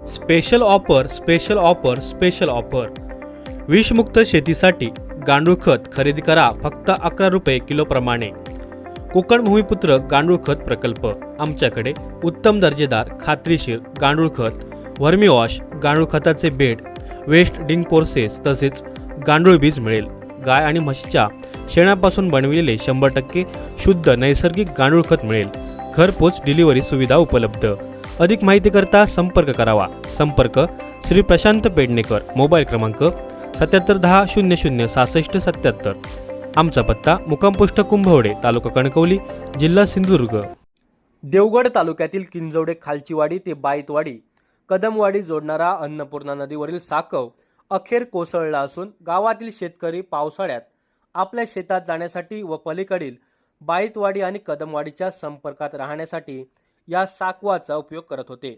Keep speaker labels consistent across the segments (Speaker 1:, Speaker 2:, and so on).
Speaker 1: Special offer special offer special offer. विषमुक्त शेतीसाठी गांडूळ खत खरेदी करा फक्त अकरा रुपये किलोप्रमाणे कोकण भूमिपुत्र गांडूळ खत प्रकल्प. आमच्याकडे उत्तम दर्जेदार खात्रीशीर गांडूळ खत वर्मी वॉश गांडूळ खताचे बेड वेस्ट डिंग पोर्सेस तसेच गांडूळ बीज मिळेल. गाय आणि म्हशीच्या शेणापासून बनविलेले शंभर टक्के शुद्ध नैसर्गिक गांडूळ खत मिळेल. घरपोच डिलिव्हरी सुविधा उपलब्ध. अधिक माहितीकरता संपर्क करावा. संपर्क श्री प्रशांत पेडणेकर मोबाईल क्रमांक सत्याहत्तर दहा शून्य शून्य सहासष्ट सत्याहत्तर. आमचा पत्ता मुकामपुष्ट कुंभवडे तालुका कणकवली जिल्हा सिंधुदुर्ग. देवगड तालुक्यातील किंजवडे खालचीवाडी ते बाईतवाडी कदमवाडी जोडणारा अन्नपूर्णा नदीवरील साकव अखेर कोसळला असून गावातील शेतकरी पावसाळ्यात आपल्या शेतात जाण्यासाठी व पलीकडील बाईतवाडी आणि कदमवाडीच्या संपर्कात राहण्यासाठी या साकवाचा उपयोग करत होते.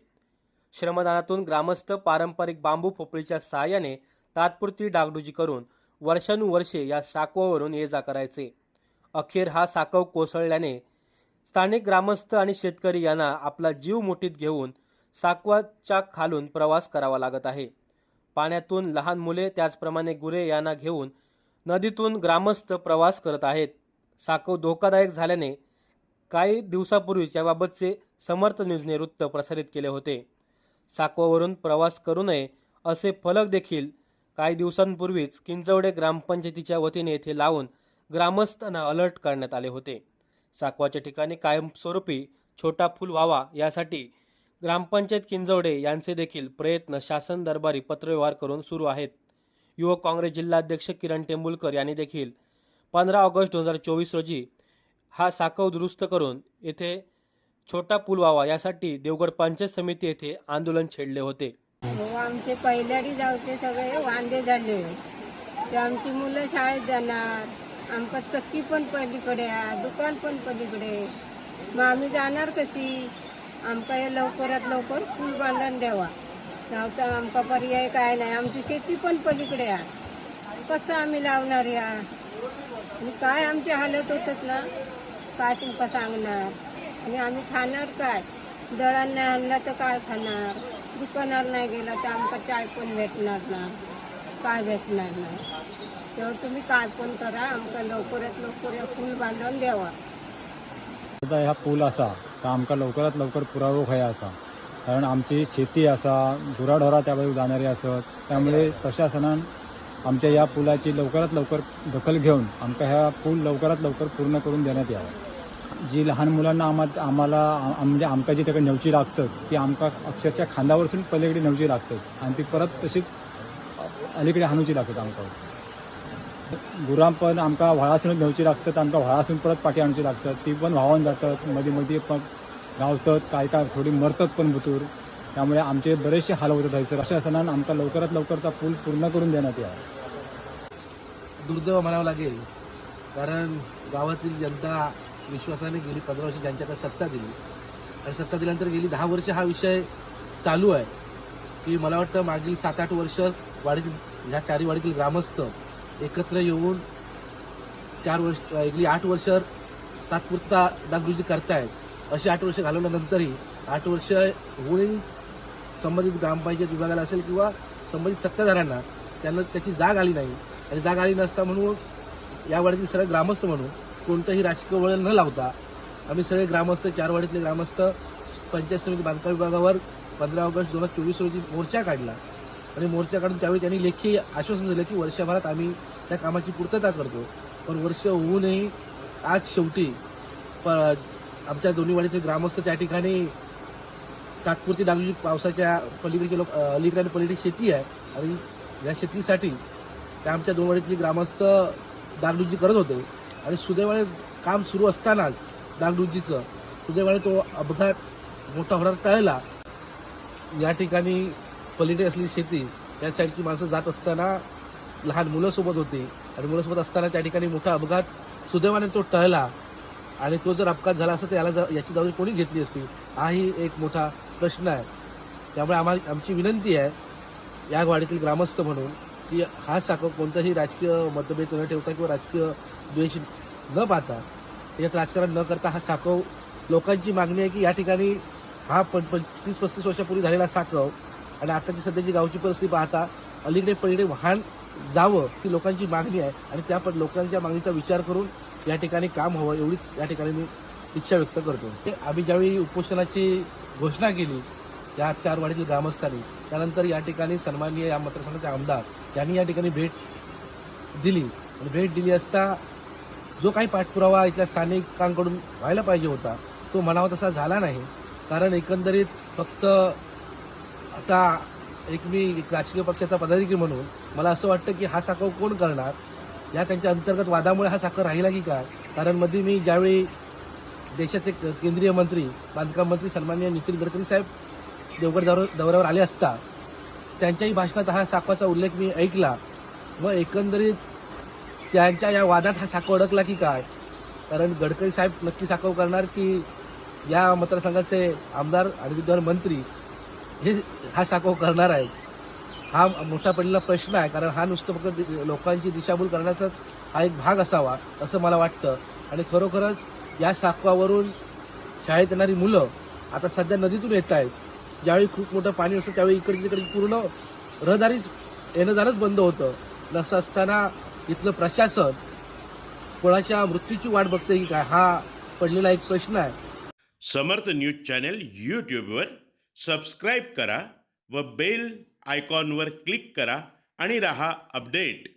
Speaker 1: श्रमदानातून ग्रामस्थ पारंपरिक बांबू पोपळीच्या सहाय्याने तात्पुरती डागडुजी करून वर्षानुवर्षे या साकवावरून ये जा करायचे. अखेर हा साकव कोसळल्याने स्थानिक ग्रामस्थ आणि शेतकरी यांना आपला जीव मुठीत घेऊन साकवाच्या खालून प्रवास करावा लागत आहे. पाण्यातून लहान मुले त्याचप्रमाणे गुरे यांना घेऊन नदीतून ग्रामस्थ प्रवास करत आहेत. साकव धोकादायक झाल्याने काही दिवसापूर्वीच याबाबतचे समर्थ न्यूजने वृत्त प्रसारित केले होते. साकवावरून प्रवास करू नये असे फलक देखील काही दिवसांपूर्वीच किंचवडे ग्रामपंचायतीच्या वतीने येथे लावून ग्रामस्थांना अलर्ट करण्यात आले होते. साकवाच्या ठिकाणी कायमस्वरूपी छोटा फूल व्हावा यासाठी ग्रामपंचायत किंजवडे यांचे देखील प्रयत्न शासन दरबारी पत्रव्यवहार करून सुरू आहेत. युवक काँग्रेस जिल्हाध्यक्ष किरण टेंबुलकर यांनी देखील पंधरा ऑगस्ट दोन हजार चोवीस रोजी हा साकव दुरुस्त करून येथे छोटा पूल व्हावा यासाठी देवगड पंचायत समिती येथे आंदोलन छेडले होते.
Speaker 2: हो, आमचे पहिल्यारी जावचे सगळे वांदे झाले. ते आमची मुलं शाळेत जाणार. आमका चक्की पण पलीकडे दुकान पण पलीकडे मग आम्ही जाणार कशी? आमका हे लवकरात लवकर पूल बांधून द्यावा. नव्हता आमका पर्याय काय नाही आमची शेती पण पलीकडे आहे. कसं आम्ही लावणार या? काय आमची हालत होतच ना? काय तुमका सांगणार? आणि आम्ही खाणार काय? दळण नाही आणलं तर काय खाणार? दुकानावर नाही गेला तर आमका चाय पण भेटणार ना काय भेटणार नाही? तेव्हा तुम्ही काय पण करा आमका लवकरात लवकर या पूल बांधून द्यावा.
Speaker 3: आता ह्या पूल असा तर आमकां लवकरात लवकर पुरावो खंय असा. कारण आमची शेती असा गुराढोरा त्या जाणारी असत. त्यामुळे प्रशासनान आमच्या या पुलाची लवकरात लवकर दखल घेऊन आमका ह्या पूल लवकरात लवकर पूर्ण करून देण्यात यावा. जी लहान मुलांना आम्हा आम्हाला म्हणजे आमका जी ताका नेवची लागतात ती आमका अक्षरशः खांदावरसून पलीकडे नेवची लागतात. आणि ती परत तशीच अलीकडे हाणूची लागतात आमकां. गुरां पण आमकां व्हाळासूनच न्हवची लागतात आमकां व्हाळासून परत पाठी आणची लागतात. ती पण व्हावून जातात मदीं मदीं पण गावतात काय काय थोडी मरतात पण भुतूर त्यामुळे आमचे बरेचसे हाल होतात थंयसर सणानं आमकां लवकरात लवकर तो पूल पूर्ण करून देण्यात या
Speaker 4: दुर्दैव म्हणावं लागेल कारण गावातील जनता विश्वासाने गेली पंधरा वर्ष ज्यांच्या आता सत्ता दिली. आणि सत्ता दिल्यानंतर गेली दहा वर्ष हा विषय चालू आहे. की मला वाटतं मागील सात आठ वर्ष वाडीतील ह्या चारी वाडीतील ग्रामस्थ एकत्र येऊन चार वर्ष गेली आठ वर्ष तात्पुरता डागडुजी करतायत. अशी आठ वर्ष घालवल्यानंतरही आठ वर्ष होऊनही संबंधित ग्रामपंचायत विभागाला असेल किंवा संबंधित सत्ताधाऱ्यांना त्यांना त्याची जाग आली नाही. आणि जाग आली नसता म्हणून या वाडीतील सर्व ग्रामस्थ म्हणून कोणतंही राजकीय वळण न लावता आम्ही सगळे ग्रामस्थ चार वाडीतले ग्रामस्थ पंचायत समिती बांधकाम विभागावर पंधरा ऑगस्ट दोन हजार चोवीस रोजी मोर्चा काढला. आणि मोर्चा काढून त्यावेळी त्यांनी लेखी आश्वासन दिलं की वर्षभरात आम्ही त्या कामाची पूर्तता करतो. पण वर्ष होऊनही आज शेवटी प आमच्या दोन्ही वाडीचे ग्रामस्थ त्या ठिकाणी तात्पुरती डागली पावसाच्या पलीकडची लोक अलीकडे आणि पलीकडे शेती आहे. आणि या शेतीसाठी त्या आमच्या दोन वाडीतली ग्रामस्थ डागडुजी करत होते. आणि सुदैवाने काम सुरू असतानाच डागडुजीचं सुदैवाने तो अपघात मोठा होणार टळला. या ठिकाणी पलीकडे असलेली शेती या साईडची माणसं जात असताना लहान मुलंसोबत होती. आणि मुलंसोबत असताना त्या ठिकाणी मोठा अपघात सुदैवाने तो टळला. आणि तो जर अपघात झाला असता तर याला याची जबाबदारी कोणी घेतली असती? हाही एक मोठा प्रश्न आहे. त्यामुळे आम्हाला आमची विनंती आहे या वाडीतील ग्रामस्थ म्हणून की हा साखर कोणताही राजकीय मतभेद न ठेवता किंवा राजकीय द्वेष न पाहता यात राजकारण न करता हा साखव लोकांची मागणी आहे की या ठिकाणी हा पंचवीस पस्तीस वर्षापूर्वी झालेला साखव आणि आताची सध्याची गावची परिस्थिती पाहता अलीकडे पलीकडे वाहन जावं ही लोकांची मागणी आहे आणि त्या पण लोकांच्या मागणीचा विचार करून या ठिकाणी काम हवं एवढीच या ठिकाणी मी इच्छा व्यक्त करतो. ते आम्ही ज्यावेळी उपोषणाची घोषणा केली या चारवाडीतील ग्रामस्थांनी त्यानंतर या ठिकाणी सन्माननीय या मतदारसंघाचे आमदार त्यांनी या ठिकाणी भेट दिली. आणि भेट दिली असता जो काही पाठपुरावा इथल्या स्थानिकांकडून व्हायला पाहिजे होता तो म्हणावा तसा झाला नाही. कारण एकंदरीत फक्त आता एक मी राजकीय पक्षाचा पदाधिकारी म्हणून मला असं वाटतं की हा साखर कोण करणार? या त्यांच्या अंतर्गत वादामुळे हा साखर राहिला की काय? कारण मध्ये मी ज्यावेळी देशाचे केंद्रीय मंत्री बांधकाम मंत्री सन्माननीय नितीन गडकरी साहेब देवगड दौऱ्यावर आले असता त्यांच्याही भाषणात हा साखवाचा उल्लेख मी ऐकला व एकंदरीत त्यांच्या या वादात हा साखव अडकला की काय? कारण गडकरी साहेब नक्की साखव करणार की या मतदारसंघाचे आमदार आणि विद्यमान मंत्री हे हा साखव करणार आहे हा मोठा पडलेला प्रश्न आहे कारण हा नुसतं फक्त लोकांची दिशाभूल करण्याचाच हा एक भाग असावा असं मला वाटतं. आणि खरोखरच या साखवावरून शाळेत येणारी मुलं आता सध्या नदीतून येत आहेत. ज्यावेळी खूप मोठं पाणी असतं त्यावेळी इकडे तिकडे पूर्ण रहदारीच येणं जाणंच बंद होतं. नसं असताना इथलं प्रशासन कोणाच्या मृत्यूची वाट बघते की काय हा पडलेला एक प्रश्न आहे.
Speaker 5: समर्थ न्यूज चॅनल यूट्यूबवर सबस्क्राईब करा व बेल आयकॉनवर क्लिक करा आणि रहा अपडेट.